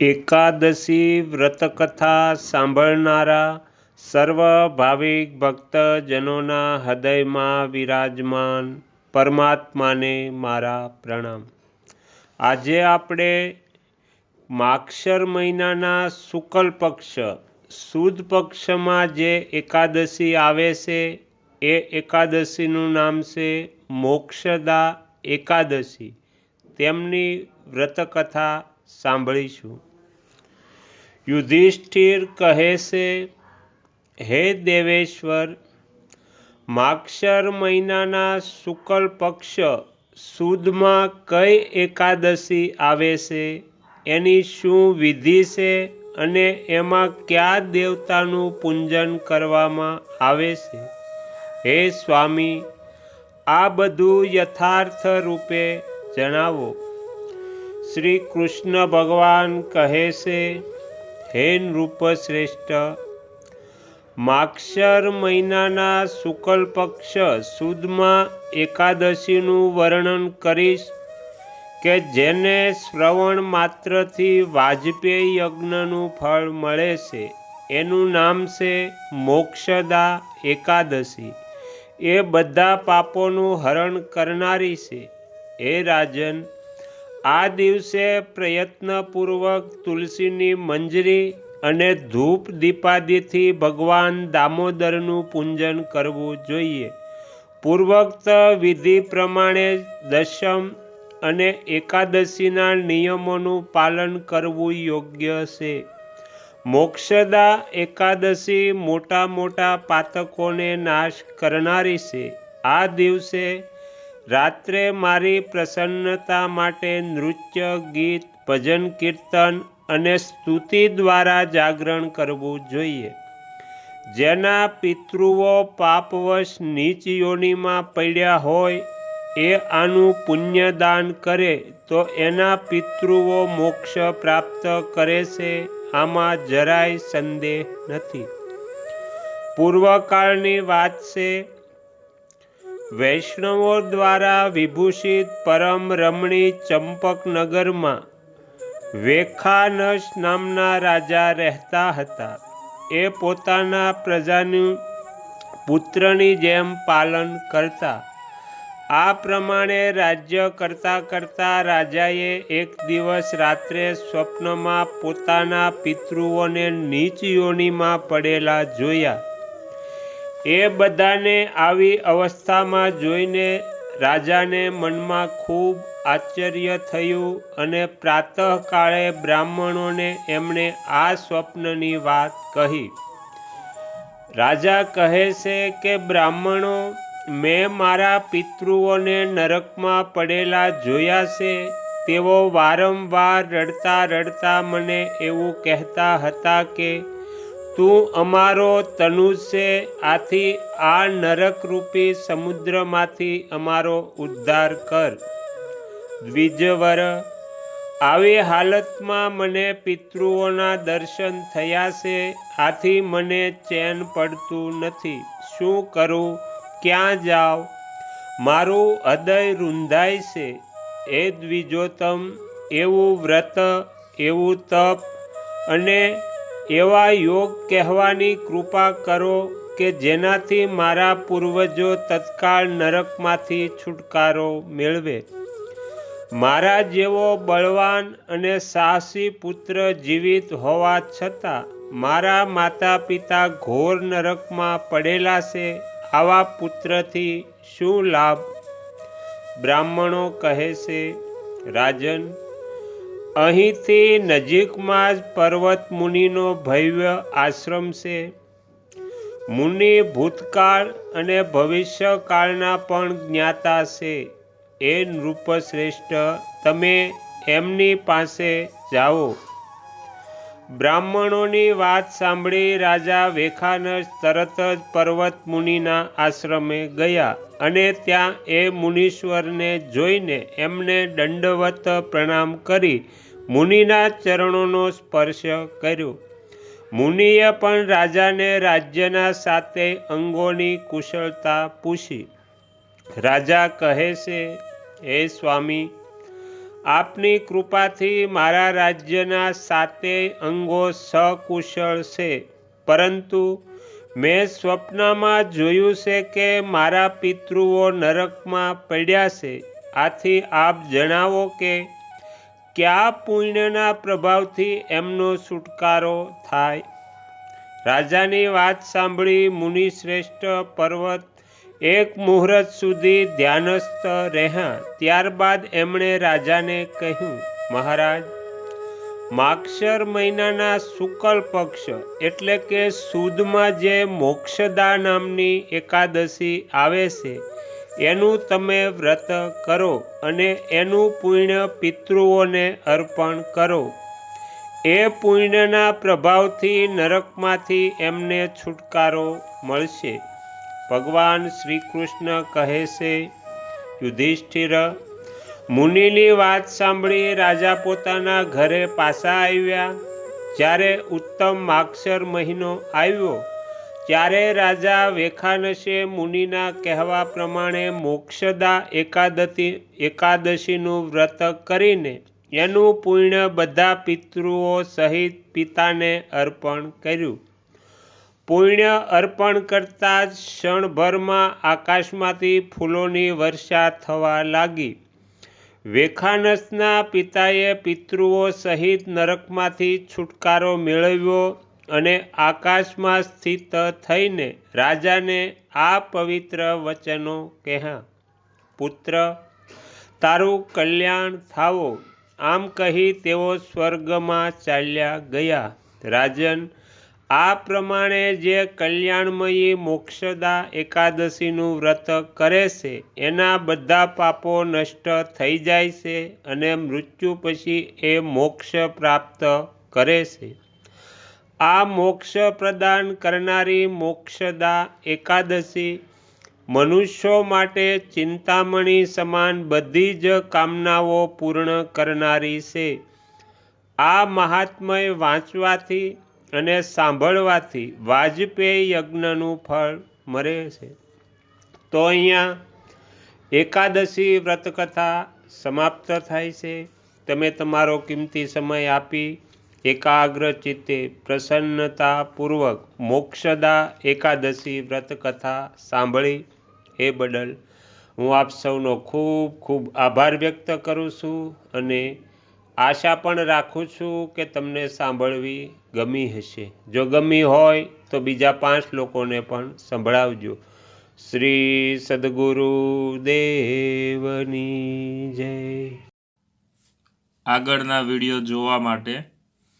એકાદશી વ્રતકથા સાંભળનારા સર્વ ભાવિક ભક્તજનોના હૃદયમાં વિરાજમાન પરમાત્માને મારા પ્રણામ. આજે આપણે માક્ષર મહિનાના શુકલ પક્ષ, સુદ પક્ષમાં જે એકાદશી આવે છે, એ એકાદશીનું નામ છે મોક્ષદા એકાદશી. તેમની વ્રતકથા સાંભળીશું. યુધિષ્ઠિર કહે છે, હે દેવેશ્વર, માક્ષર મહિનાના શુકલ પક્ષ સુદમાં કઈ એકાદશી આવે છે? એની શું વિધિ છે અને એમાં કયા દેવતાનું પૂજન કરવામાં આવે છે? હે સ્વામી, આ બધું યથાર્થ રૂપે જણાવો. શ્રી કૃષ્ણ ભગવાન કહે છે હે રૂપ શ્રેષ્ઠ માક્ષર મહિનાના શુકલ પક્ષ સુદમાં એકાદશીનું વર્ણન કરીશ કે જેને શ્રવણ માત્રથી વાજપેયી યજ્ઞનું ફળ મળે છે. એનું નામ છે મોક્ષદા એકાદશી. એ બધા પાપોનું હરણ કરનારી છે. હે રાજન આ દિવસે પ્રયત્નપૂર્વક તુલસીની મંજરી અને ધૂપ દીપાદિથી ભગવાન દામોદરનું પૂજન કરવું જોઈએ. પૂર્વોક્ત વિધિ પ્રમાણે દશમ અને એકાદશીના નિયમોનું પાલન કરવું યોગ્ય છે. મોક્ષદા એકાદશી મોટા મોટા પાતકોને નાશ કરનારી છે. આ દિવસે રાત્રે મારી પ્રસન્નતા માટે નૃત્ય, ગીત, ભજન, કીર્તન અને સ્તુતિ દ્વારા જાગરણ કરવું જોઈએ. જેના પિતૃઓ પાપવશ નીચ પડ્યા હોય, એ આનું પુણ્યદાન કરે તો એના પિતૃઓ મોક્ષ પ્રાપ્ત કરે છે, આમાં જરાય સંદેહ નથી. પૂર્વકાળની વાત છે વૈષ્ણવો દ્વારા વિભૂષિત પરમ રમણી ચંપકનગરમાં વેખાનસ નામના રાજા રહેતા હતા. એ પોતાના પ્રજાનું પુત્રની જેમ પાલન કરતા. આ પ્રમાણે રાજ્ય કરતાં કરતાં રાજાએ એક દિવસ રાત્રે સ્વપ્નમાં પોતાના પિતૃઓને નીચ યોનિમાં પડેલા જોયા. એ બધાને આવી અવસ્થામાં જોઈને રાજાને મનમાં ખૂબ આશ્ચર્ય થયું અને પ્રાતઃકાળે બ્રાહ્મણોને એમણે આ સ્વપ્નની વાત કહી. રાજા કહે છે કે, બ્રાહ્મણો, મેં મારા પિતૃઓને નરકમાં પડેલા જોયા છે. તેઓ વારંવાર રડતા રડતા મને એવું કહેતા હતા કે તું અમારો તનુજ છે, આથી આ નરકરૂપી સમુદ્રમાંથી અમારો ઉદ્ધાર કર. દ્વિજવર, આવી હાલતમાં મને પિતૃઓના દર્શન થયા છે, આથી મને ચેન પડતું નથી. શું કરું? ક્યાં જાવ મારું હૃદય રૂંધાય છે. એ દ્વિજોતમ એવું વ્રત, એવું તપ અને એવા યોગ કહેવાની કૃપા કરો કે જેનાથી મારા પૂર્વજો તત્કાળ નરકમાંથી છુટકારો મેળવે. મારા જેવો બળવાન અને સાહસી પુત્ર જીવિત હોવા છતાં મારા માતા પિતા ઘોર નરકમાં પડેલા છે, આવા પુત્રથી શું લાભ? બ્રાહ્મણો કહે છે, રાજન અહીંથી નજીકમાં જ પર્વત મુનિનો ભવ્ય આશ્રમ છે. મુનિ ભૂતકાળ અને ભવિષ્યકાળના પણ જ્ઞાતા છે. એ નૃપશ્રેષ્ઠ, તમે એમની પાસે જાઓ. બ્રાહ્મણોની વાત સાંભળી રાજા વેખાનસ તરત જ પર્વત મુનિના આશ્રમે ગયા અને ત્યાં એ મુનીશ્વરને જોઈને એમને દંડવત પ્રણામ કરી મુનિના ચરણોનો સ્પર્શ કર્યો. મુનિએ પણ રાજાને રાજ્યના સાતે અંગોની કુશળતા પૂછી. રાજા કહે છે, હે સ્વામી, આપની કૃપાથી મારા રાજ્યના સાતેય અંગો સકુશળ છે. પરંતુ મેં સ્વપ્નમાં જોયું છે કે મારા પિતૃઓ નરકમાં પડ્યા છે. આથી આપ જણાવો કે કયા પુણ્યના પ્રભાવથી એમનો છુટકારો થાય? રાજાની વાત સાંભળી મુનિ શ્રેષ્ઠ પર્વત એક મુહૂર્ત સુધી ધ્યાનસ્થ રહ્યા. ત્યારબાદ એમણે રાજાને કહ્યું, મહારાજ, માક્ષર મહિનાના શુકલ પક્ષ એટલે કે સુદમાં જે મોક્ષદા નામની એકાદશી આવે છે એનું તમે વ્રત કરો અને એનું પુણ્ય પિતૃઓને અર્પણ કરો. એ પુણ્યના પ્રભાવથી નરકમાંથી એમને છુટકારો મળશે. ભગવાન શ્રી કૃષ્ણ કહે છે, યુધિષ્ઠિર, મુનિની વાત સાંભળી રાજા પોતાના ઘરે પાછા આવ્યા. જ્યારે ઉત્તમ માક્ષર મહિનો આવ્યો ત્યારે રાજા વેખાનશે મુનિના કહેવા પ્રમાણે મોક્ષદા એકાદશી, એકાદશીનું વ્રત કરીને એનું પુણ્ય બધા પિતૃઓ સહિત પિતાને અર્પણ કર્યું. પુણ્ય અર્પણ કરતાં જ ક્ષણભરમાં આકાશમાંથી ફૂલોની વર્ષા થવા લાગી. વેખાનસના પિતાએ પિતૃઓ સહિત નરકમાંથી છુટકારો મેળવ્યો. અને આકાશમાં સ્થિત થઈને રાજાને આ પવિત્ર વચનો કહ્યા પુત્ર, તારું કલ્યાણ થાવો. આમ કહી તેઓ સ્વર્ગમાં ચાલ્યા ગયા. રાજન, આ પ્રમાણે જે કલ્યાણમયી મોક્ષદા એકાદશીનું વ્રત કરે છે, એના બધા પાપો નષ્ટ થઈ જાય છે અને મૃત્યુ પછી એ મોક્ષ પ્રાપ્ત કરે છે. આ મોક્ષ પ્રદાન કરનારી મોક્ષદા એકાદશી. મનુષ્યો માટે ચિંતામણી સમાન બધી જ કામનાઓ પૂર્ણ કરનારી છે. આ મહાત્મય વાંચવાથી અને સાંભળવાથી વાજપેયી યજ્ઞનું ફળ મળે છે. તો અહીંયા એકાદશી વ્રતકથા સમાપ્ત થાય છે. તમે તમારો કિંમતી સમય આપી એકાગ્ર ચિત્તે પ્રસન્નતાપૂર્વક મોક્ષદા એકાદશી વ્રતકથા સાંભળી એ બદલ હું આપ સૌનો ખૂબ ખૂબ આભાર વ્યક્ત કરું છું અને આશા પણ રાખું છું કે તમને સાંભળવી ગમી હશે. જો ગમી હોય તો બીજા પાંચ લોકોને પણ સંભળાવજો. શ્રી સદગુરુ દેવની જય. આગળના વીડિયો જોવા માટે